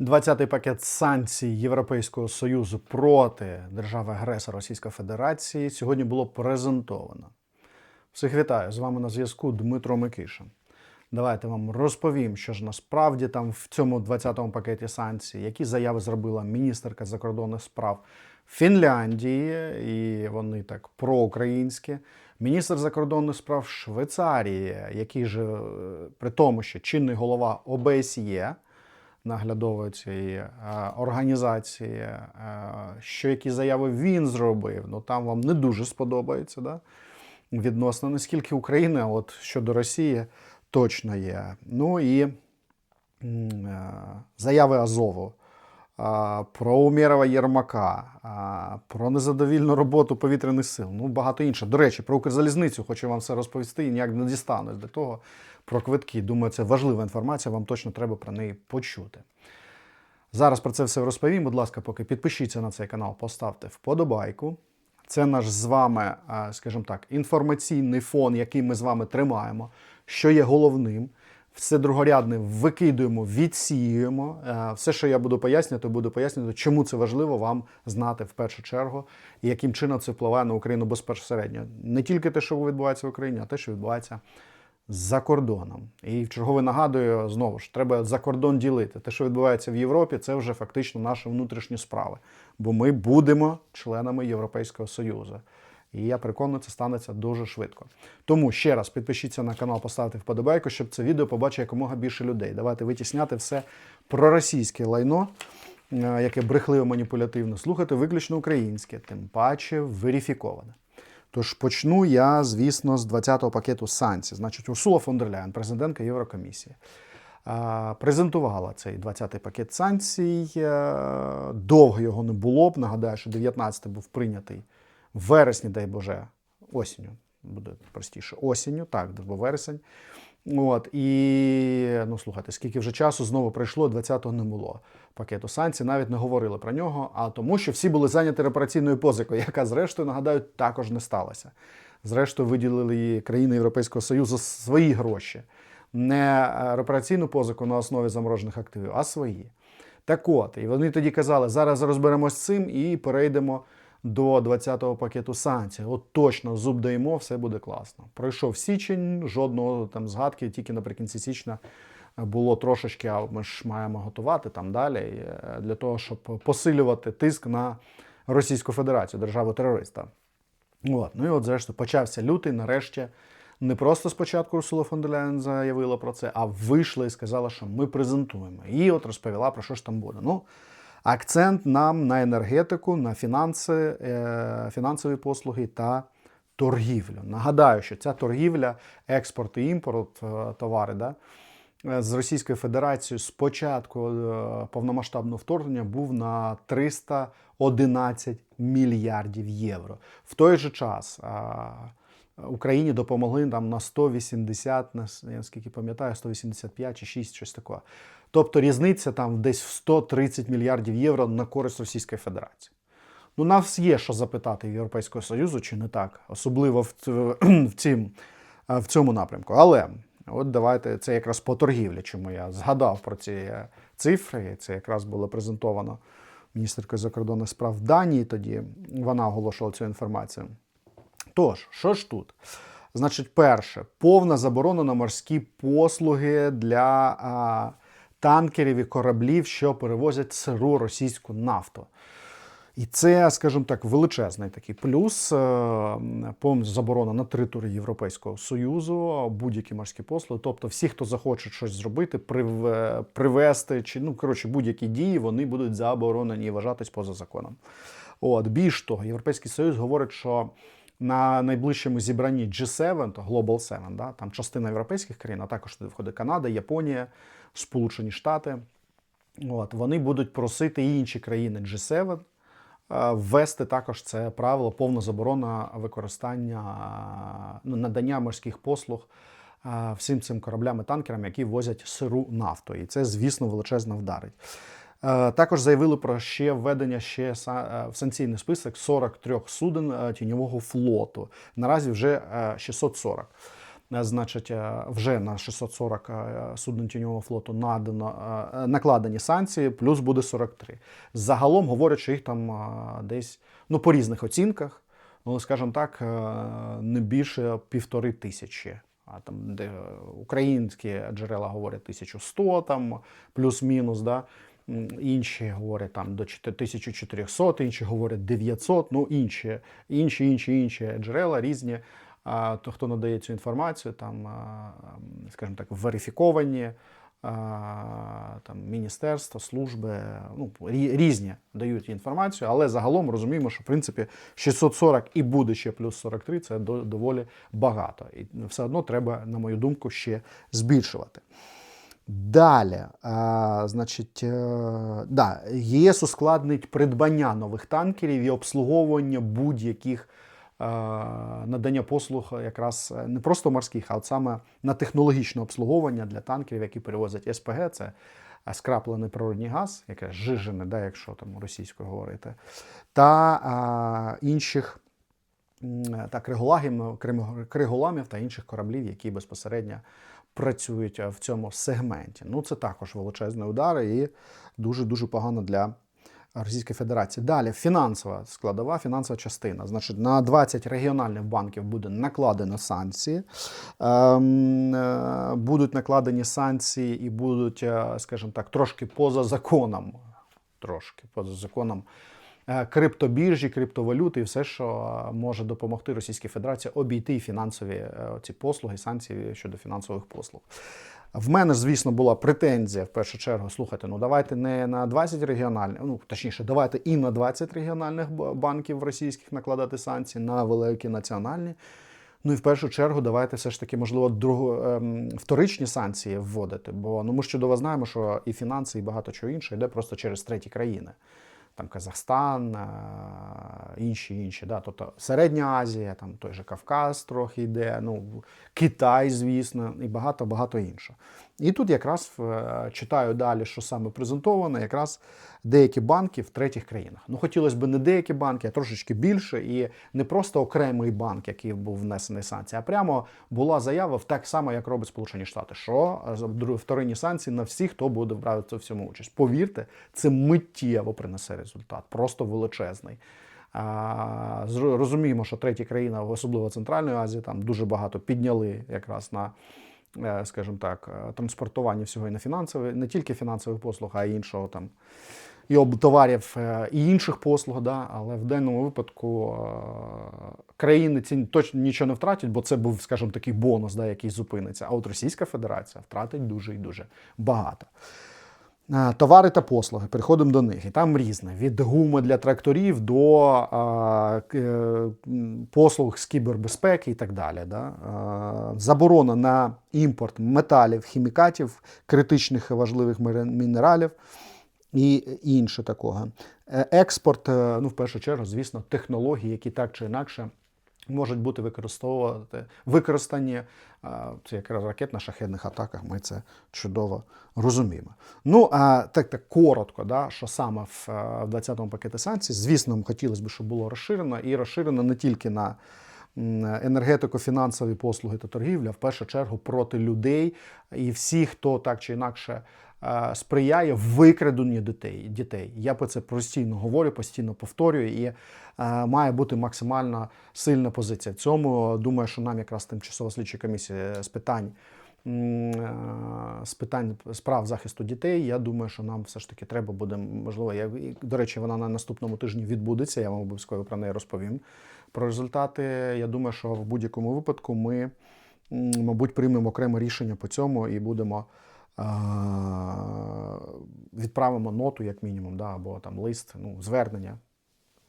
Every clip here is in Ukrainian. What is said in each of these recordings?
20-й пакет санкцій Європейського Союзу проти держави-агресора Російської Федерації сьогодні було презентовано. Всіх вітаю! З вами на зв'язку Дмитро Микиша. Давайте вам розповім, що ж насправді там в цьому 20-му пакеті санкцій, які заяви зробила міністерка закордонних справ Фінляндії, і вони так проукраїнські. Міністр закордонних справ Швейцарії, який же е, при тому, що чинний голова ОБСЄ, наглядової цієї е, організації, е, що які заяви він зробив, ну там вам не дуже сподобається, да? відносно наскільки Україна, от щодо Росії, точно є. Ну і е, заяви Азову. Про Умєрова Єрмака, про незадовільну роботу повітряних сил, ну багато інше. До речі, про Укрзалізницю хочу вам все розповісти і ніяк не дістанусь до того про квитки. Думаю, це важлива інформація, вам точно треба про неї почути. Зараз про це все розповім. Будь ласка, поки підпишіться на цей канал, поставте вподобайку. Це наш з вами, скажімо так, інформаційний фон, який ми з вами тримаємо, що є головним. Все другорядне викидуємо, відсіюємо. Е, Все, що я буду пояснювати, буду пояснювати, чому це важливо вам знати в першу чергу, і яким чином це впливає на Україну безпосередньо. Не тільки те, що відбувається в Україні, а те, що відбувається за кордоном. І в чергове нагадую, знову ж, треба за кордон ділити. Те, що відбувається в Європі, це вже фактично наші внутрішні справи. Бо ми будемо членами Європейського Союзу. І я переконаний, це станеться дуже швидко. Тому ще раз підпишіться на канал, поставте вподобайку, щоб це відео побачило якомога більше людей. Давайте витісняти все проросійське лайно, е, яке брехливо маніпулятивно. Слухати виключно українське, тим паче верифіковане. Тож почну я, звісно, з 20-го пакету санкцій. Значить, Урсула фон дер Ляєн, президентка Єврокомісії, презентувала цей 20-й пакет санкцій. Е, Довго його не було б. Нагадаю, що 19-й був прийнятий вересні, дай Боже, осінню. Буде простіше, осінню, так, бо вересень. От, і ну слухайте, скільки вже часу знову пройшло, 20-го не було пакету санкцій, навіть не говорили про нього, а тому, що всі були зайняті репараційною позикою, яка, зрештою, нагадаю, також не сталася. Зрештою, виділили її країни Європейського Союзу свої гроші. Не е, репараційну позику на основі заморожених активів, а свої. Так от, і вони тоді казали, зараз розберемось з цим і перейдемо до 20-го пакету санкцій. От точно зуб даємо, все буде класно. Пройшов січень, жодного там згадки, тільки наприкінці січня було трошечки, а ми ж маємо готувати там далі е, для того, щоб посилювати тиск на Російську Федерацію, державу терориста. От. Ну і от, зрештою, почався лютий, нарешті. Не просто спочатку Урсула фон заявила про це, а вийшла і сказала, що ми презентуємо. І от розповіла про що ж там буде. Ну, акцент нам на енергетику, на фінанси, е, фінансові послуги та торгівлю. Нагадаю, що ця торгівля, експорт і імпорт е, товари, да, е, з Російською Федерацією з початку е, повномасштабного вторгнення був на 311 мільярдів євро. В той же час Україні допомогли там на 180, на я наскільки пам'ятаю, 185 чи 6, щось таке. Тобто різниця там десь в 130 мільярдів євро на користь Російської Федерації. Ну, нас є що запитати в Європейського Союзу, чи не так, особливо в, в, цім, в цьому напрямку. Але от давайте це якраз по торгівлі, чому я згадав про ці е, цифри. Це якраз було презентовано міністеркою закордонних справ Данії. Тоді вона оголошувала цю інформацію. Тож, що ж тут? Значить, перше, повна заборона на морські послуги для а, танкерів і кораблів, що перевозять сиру російську нафту. І це, скажімо так, величезний такий плюс. е, Повна заборона на території Європейського Союзу, будь-які морські послуги. Тобто, всі, хто захоче щось зробити, прив- привезти чи ну коротше будь-які дії, вони будуть заборонені і вважатись поза законом. От більш того, Європейський Союз говорить, що на найближчому зібранні G7, то Global 7, да, там частина європейських країн, а також туди входить Канада, Японія, Сполучені Штати. От, вони будуть просити інші країни G7 е, ввести також це правило повна заборона використання ну, надання морських послуг е, всім цим кораблям і танкерам, які возять сиру нафту. І це, звісно, величезно вдарить. Е, Також заявили про ще введення ще е, в санкційний список 43 суден е, тіньового флоту. Наразі вже е, 640. Е, Значить, вже на 640 е, суден тіньового флоту надано, накладені санкції, плюс буде 43. Загалом говорять, що їх там десь ну, по різних оцінках, ну, скажімо так, не більше півтори тисячі. А там, де українські джерела говорять 1100, там плюс-мінус, да? Інші говорять там до 1400, інші говорять 900, ну інші, інші, інші, інші джерела різні. А, то, хто надає цю інформацію, там, скажімо так, верифіковані там, міністерства, служби, ну, різні дають інформацію, але загалом розуміємо, що в принципі 640 і буде ще плюс 43 це до- доволі багато. І все одно треба, на мою думку, ще збільшувати. Далі, а, значить, е, да, ЄС ускладнить придбання нових танкерів і обслуговування будь-яких е, надання послуг якраз е, не просто морських, а от саме на технологічне обслуговування для танкерів, які перевозять СПГ, це е, скраплений природній газ, яке жижене, да, якщо там російською говорити, та а, інших так, криголамів та інших кораблів, які безпосередньо працюють е, в цьому сегменті. Ну, це також величезний удар і дуже-дуже погано для Російської Федерації. Далі фінансова складова, фінансова частина. Значить, на 20 регіональних банків буде накладено санкції. Ем, е, будуть накладені санкції і будуть, е, скажімо так, трошки поза законом. Трошки поза законом е, криптобіржі, криптовалюти і все, що е, може допомогти Російській Федерації обійти фінансові е, ці послуги, санкції щодо фінансових послуг. В мене звісно, була претензія в першу чергу. Слухайте, ну давайте не на 20 регіональних, ну точніше, давайте і на 20 регіональних банків російських накладати санкції на великі національні. Ну і в першу чергу давайте все ж таки, можливо, друго, ем, вторичні санкції вводити. Бо ну ми ж чудово знаємо, що і фінанси, і багато чого інше йде просто через треті країни. Там Казахстан, е, інші інші. Да? Тобто Середня Азія, там той же Кавказ трохи йде, ну, Китай, звісно, і багато-багато іншого. І тут якраз е, читаю далі, що саме презентовано, якраз деякі банки в третіх країнах. Ну, хотілося б не деякі банки, а трошечки більше, і не просто окремий банк, який був внесений санкції, а прямо була заява в так само, як робить Сполучені Штати, що е, вторинні санкції на всіх, хто буде брати в цьому участь. Повірте, це миттєво принесе результат, просто величезний. А, розуміємо, що треті країни, особливо Центральної Азії, там дуже багато підняли якраз на, скажімо так, е, транспортування всього і на фінансові, не тільки фінансових послуг, а й іншого там. І товарів е, і інших послуг, да, але в даному випадку е, країни ці точно нічого не втратять, бо це був, скажімо, такий бонус, да, який зупиниться. А от Російська Федерація втратить дуже і дуже багато. Е, Товари та послуги, переходимо до них. І там різне: від гуми для тракторів до а, е, послуг з кібербезпеки і так далі. Да? Е, Заборона на імпорт металів, хімікатів, критичних важливих мінералів і інше такого. Е, Експорт, е, ну, в першу чергу, звісно, технології, які так чи інакше можуть бути використовувати використані а, це якраз ракетно-шахедних атаках. Ми це чудово розуміємо. Ну а так так коротко, да, що саме в, е, 20-му пакеті санкцій, звісно, хотілося б, щоб було розширено, і розширено не тільки на енергетику, фінансові послуги та торгівля, в першу чергу проти людей і всіх, хто так чи інакше е, сприяє викраденню дітей. дітей. Я про це постійно говорю, постійно повторюю, і е, має бути максимально сильна позиція. В цьому думаю, що нам якраз тимчасова слідча комісія з питань. е, З питань справ захисту дітей, я думаю, що нам все ж таки треба буде можливо. Я до речі, вона на наступному тижні відбудеться. Я вам обов'язково про неї розповім. Про результати. Я думаю, що в будь-якому випадку ми, мабуть, приймемо окреме рішення по цьому і будемо е, відправимо ноту, як мінімум, да, або там лист, ну, звернення.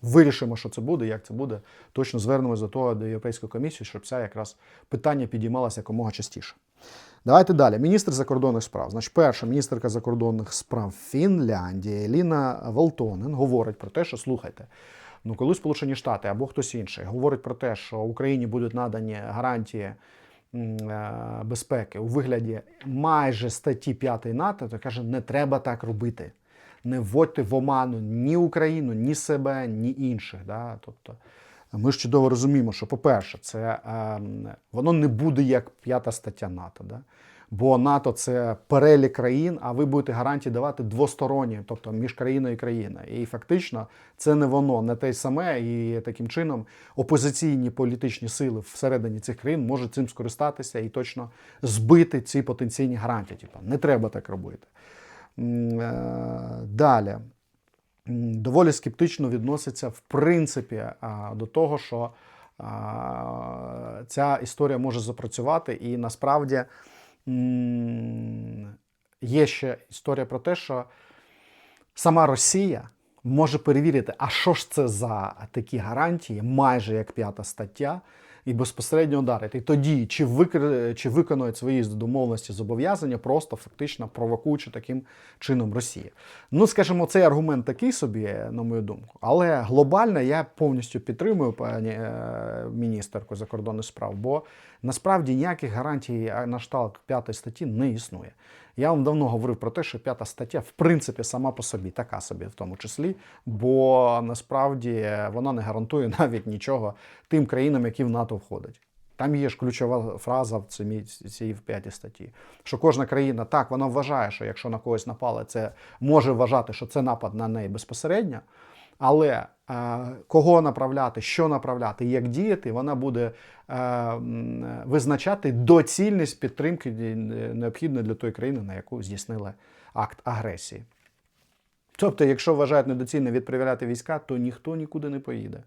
Вирішимо, що це буде, як це буде. Точно звернемося до того до Європейської комісії, щоб це якраз питання підіймалося якомога частіше. Давайте далі. Міністр закордонних справ. Значить, перша міністерка закордонних справ Фінляндії Еліна Волтонен говорить про те, що слухайте. Ну, коли Сполучені Штати або хтось інший говорить про те, що Україні будуть надані гарантії безпеки у вигляді майже статті 5 НАТО, то каже, не треба так робити. Не вводьте в оману ні Україну, ні себе, ні інших. Да? Тобто Ми ж чудово розуміємо, що, по-перше, це е, воно не буде як п'ята стаття НАТО. Да? Бо НАТО це перелік країн, а ви будете гарантії давати двосторонні, тобто між країною і країною. І фактично це не воно, не те саме, і таким чином опозиційні політичні сили всередині цих країн можуть цим скористатися і точно збити ці потенційні гарантії. Типу, не треба так робити. Е, Далі. Доволі скептично відноситься в принципі до того, що ця історія може запрацювати, і насправді є ще історія про те, що сама Росія може перевірити, а що ж це за такі гарантії, майже як п'ята стаття, і безпосередньо ударити. І тоді, чи, викр... чи виконують свої домовленості зобов'язання, просто фактично провокуючи таким чином Росію. Ну, скажімо, цей аргумент такий собі, на мою думку, але глобально я повністю підтримую пані е, міністерку закордонних справ, бо насправді ніяких гарантій на штат п'ятої статті не існує. Я вам давно говорив про те, що п'ята стаття, в принципі, сама по собі, така собі, в тому числі, бо насправді вона не гарантує навіть нічого тим країнам, які в НАТО входять. Там є ж ключова фраза в цій, цій п'ятій статті, що кожна країна так вона вважає, що якщо на когось напали, це може вважати, що це напад на неї безпосередньо. Але е, кого направляти, що направляти, як діяти, вона буде е, визначати доцільність підтримки е, необхідної для тої країни, на яку здійснили акт агресії. Тобто, якщо вважають недоцільно відправляти війська, то ніхто нікуди не поїде.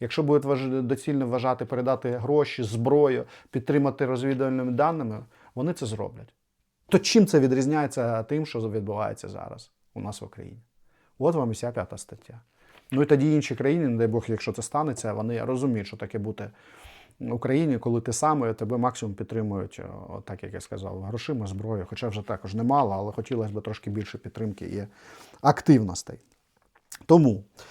Якщо будуть доцільно вважати передати гроші, зброю, підтримати розвідувальними даними, вони це зроблять. То чим це відрізняється тим, що відбувається зараз у нас в Україні? От вам і вся п'ята стаття. Ну і тоді інші країни, не дай Бог, якщо це станеться, вони розуміють, що таке бути в Україні, коли ти сам тебе максимум підтримують, от так як я сказав, грошима, зброєю, хоча вже також немало, але хотілося б трошки більше підтримки і активностей. Тому е,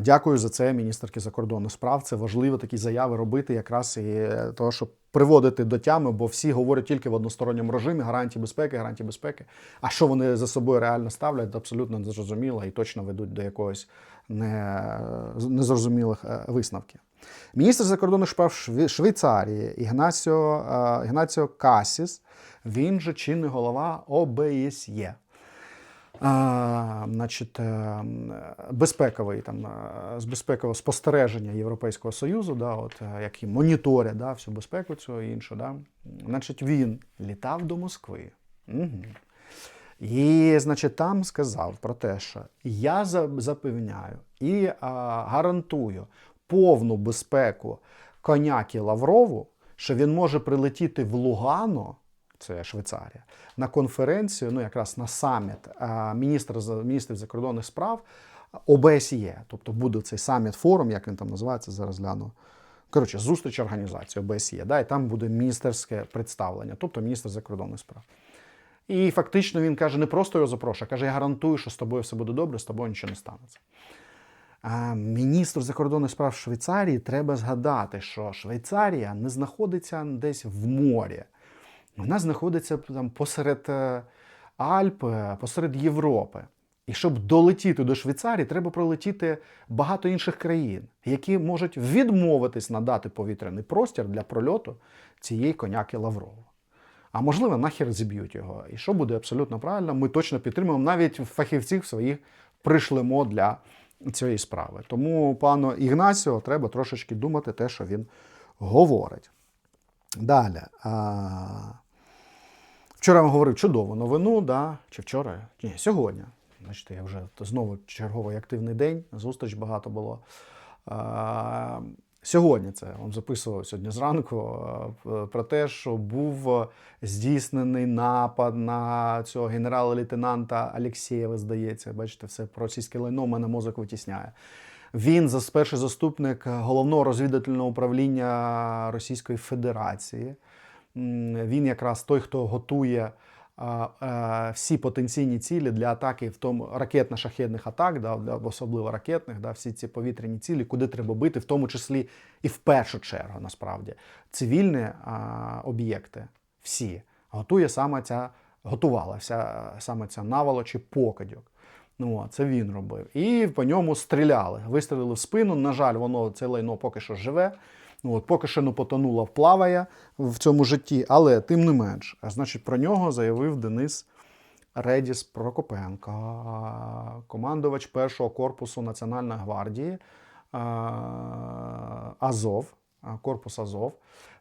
дякую за це міністерки закордонних справ. Це важливо такі заяви робити, якраз і того, щоб приводити до тями, бо всі говорять тільки в односторонньому режимі гарантії безпеки, гарантії безпеки. А що вони за собою реально ставлять, абсолютно незрозуміло і точно ведуть до якогось не, незрозумілих е, висновків. Міністр закордонних справ Швейцарії Ігнасіо, е, Ігнаціо Касіс, він же чинний голова ОБСЄ. А, значить, е, безпековий там е, з безпекового спостереження Європейського Союзу, да, от е, які моніторять да, всю безпеку цього і інше. Да. Значить, він літав до Москви. Угу. І, значить, там сказав про те, що я запевняю і а, гарантую повну безпеку коняки Лаврову, що він може прилетіти в Лугано, це Швейцарія, на конференцію, ну якраз на саміт міністр, міністрів закордонних справ ОБСЄ. Тобто буде цей саміт форум, як він там називається, зараз гляну. Коротше, зустріч організації ОБСЄ, да, і там буде міністерське представлення, тобто міністр закордонних справ. І фактично він каже, не просто його запрошує, каже, я гарантую, що з тобою все буде добре, з тобою нічого не станеться. А міністру закордонних справ Швейцарії треба згадати, що Швейцарія не знаходиться десь в морі. Вона знаходиться там посеред е, Альп, посеред Європи. І щоб долетіти до Швейцарії, треба пролетіти багато інших країн, які можуть відмовитись надати повітряний простір для прольоту цієї коняки Лаврова. А можливо, нахер зіб'ють його. І що буде абсолютно правильно, ми точно підтримуємо навіть фахівців своїх пришлемо для цієї справи. Тому пану Ігнасіо треба трошечки думати те, що він говорить. Далі. Вчора я говорив чудову новину, да? чи вчора? Ні, сьогодні. Значить, я вже знову черговий активний день, зустріч багато було. А, Сьогодні це вам записував сьогодні зранку про те, що був здійснений напад на цього генерала-лейтенанта Алєксєєва, здається. Бачите, все російське лайно мене мозок витісняє. Він перший заступник головного розвідувального управління Російської Федерації. Він якраз той, хто готує всі потенційні цілі для атаки, в тому ракетно-шахедних атак, да, особливо ракетних, да, всі ці повітряні цілі, куди треба бити, в тому числі і в першу чергу, насправді, цивільні а, об'єкти, всі готує саме ця, готувала вся саме ця наволоч і покидьок. Ну, це він робив. І по ньому стріляли. Вистрілили в спину. На жаль, воно це лайно поки що живе. Ну, от, поки що не потонуло, плаває в цьому житті, але тим не менш. А значить, про нього заявив Денис Редіс Прокопенко, командувач першого корпусу Національної гвардії Азов, корпус Азов.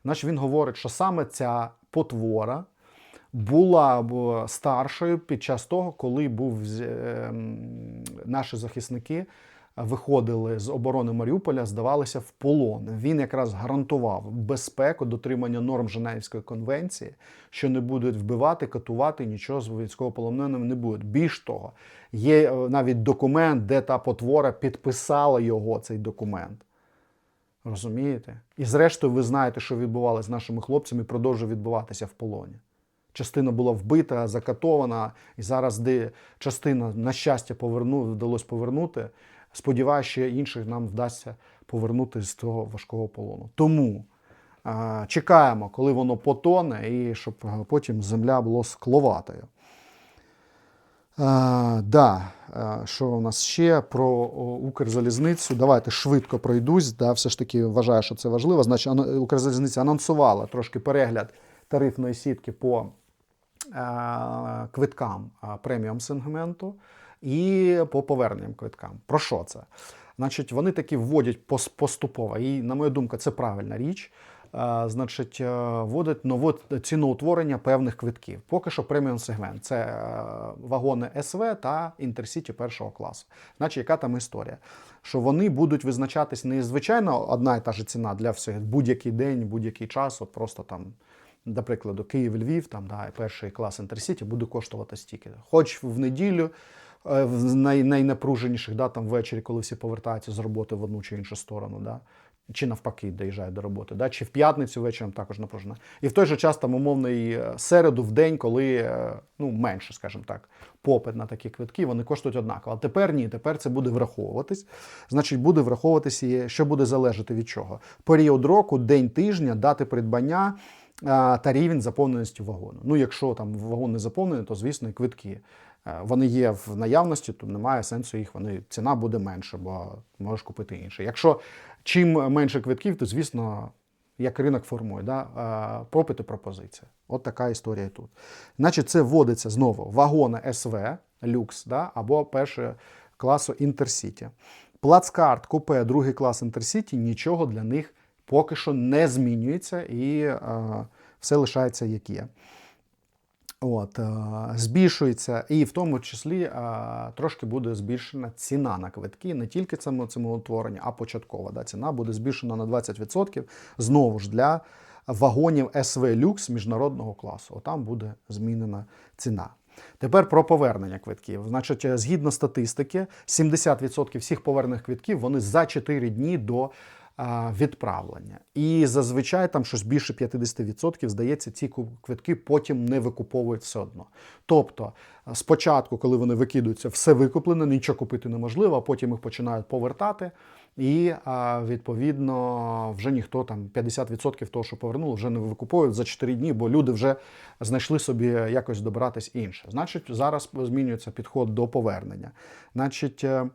Значить, він говорить, що саме ця потвора була старшою під час того, коли був ем, наші захисники виходили з оборони Маріуполя, здавалися в полон. Він якраз гарантував безпеку, дотримання норм Женевської конвенції, що не будуть вбивати, катувати, нічого з військовополоненими не будуть. Більш того, є е, навіть документ, де та потвора підписала його цей документ. Розумієте? І зрештою, ви знаєте, що відбувалося з нашими хлопцями, продовжує відбуватися в полоні. Частина була вбита, закатована, і зараз, де частина, на щастя, поверну, вдалося повернути. Сподіваюся, що інших нам вдасться повернути з того важкого полону. Тому е, чекаємо, коли воно потоне, і щоб потім земля була скловатою. Е, да, е, що у нас ще про Укрзалізницю? Давайте швидко пройдусь. Да, все ж таки вважаю, що це важливо. Значить, Укрзалізниця анонсувала трошки перегляд тарифної сітки по е, квиткам преміум сегменту і по поверненням квиткам. Про що це? Значить, вони таки вводять поступово, і, на мою думку, це правильна річ. Е, Значить, е, вводять нове ціноутворення певних квитків. Поки що преміум сегмент це е, вагони СВ та інтерсіті першого класу. Значить, яка там історія? Що вони будуть визначатись не звичайно одна і та ж ціна для всіх будь-який день, будь-який час, от просто там. До прикладу, Київ-Львів, там да, перший клас інтерсіті буде коштувати стільки. Хоч в неділю, най, найнапруженіших, да, там ввечері, коли всі повертаються з роботи в одну чи іншу сторону, да, чи навпаки доїжджають до роботи, да, чи в п'ятницю вечором також напружена. І в той же час там умовний е, середу в день, коли е, ну, менше, скажімо так, попит на такі квитки, вони коштують однаково. А тепер ні, тепер це буде враховуватись. Значить, буде враховуватись, і що буде залежати від чого. Період року, день тижня, дати придбання та рівень заповненості вагону. Ну, якщо там вагон не заповнений, то звісно і квитки. Е, Вони є в наявності, то немає сенсу їх. Вони ціна буде менша, бо можеш купити інше. Якщо чим менше квитків, то звісно. Як ринок формує, да? е, попит і пропозиція. От така історія тут. Значить, це вводиться знову вагони СВ, люкс, да? або першого класу Інтерсіті. Плацкарт, купе, другий клас Інтерсіті, нічого для них поки що не змінюється і е, все лишається як є. От, е, збільшується, і в тому числі е, трошки буде збільшена ціна на квитки, не тільки цьому ціноутворення, а початкова. Да, ціна буде збільшена на 20% знову ж для вагонів СВ Люкс міжнародного класу. Отам буде змінена ціна. Тепер про повернення квитків. Значить, е, згідно статистики, 70% всіх повернених квитків вони за 4 дні до відправлення. І зазвичай там щось більше 50%, здається, ці квитки потім не викуповують все одно. Тобто, спочатку, коли вони викидуються, все викуплене, нічого купити неможливо, а потім їх починають повертати. І відповідно вже ніхто там 50% того, що повернули, вже не викуповують за 4 дні, бо люди вже знайшли собі якось добиратись інше. Значить, зараз змінюється підход до повернення. Значить, е,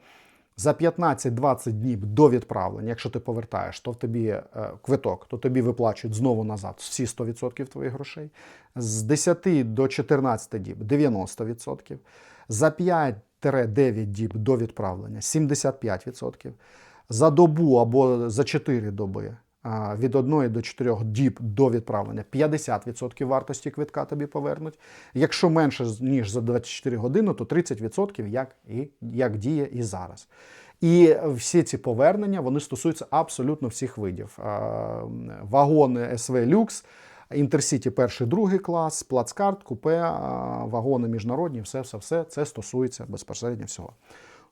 за 15-20 днів до відправлення, якщо ти повертаєш, то в тобі е, квиток, то тобі виплачують знову назад всі 100% твоїх грошей. З 10 до 14 діб 90%. За 5-9 діб до відправлення 75%. За добу або за 4 доби від 1 до 4 діб до відправлення 50% вартості квитка тобі повернуть. Якщо менше ніж за 24 години, то 30% як, і, як діє і зараз. І всі ці повернення вони стосуються абсолютно всіх видів. Вагони СВ Люкс, Інтерсіті перший, другий клас, плацкарт, купе, вагони міжнародні, все, все, все це стосується безпосередньо всього.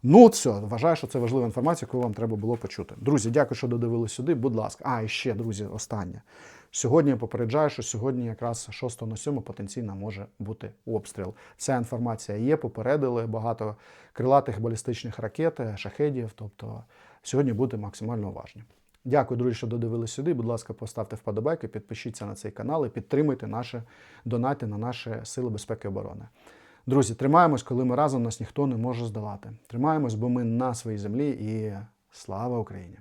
Ну, все, вважаю, що це важлива інформація, яку вам треба було почути. Друзі, дякую, що додивились сюди. Будь ласка. А, і ще, друзі, останнє. Сьогодні я попереджаю, що сьогодні якраз 6 на 7 потенційно може бути обстріл. Ця інформація є, попередили багато крилатих балістичних ракет, шахедів. Тобто сьогодні бути максимально уважні. Дякую, друзі, що додивились сюди. Будь ласка, поставте вподобайки, підпишіться на цей канал і підтримуйте наші донати на наші сили безпеки і оборони. Друзі, тримаємось, коли ми разом нас ніхто не може здолати. Тримаємось, бо ми на своїй землі і слава Україні!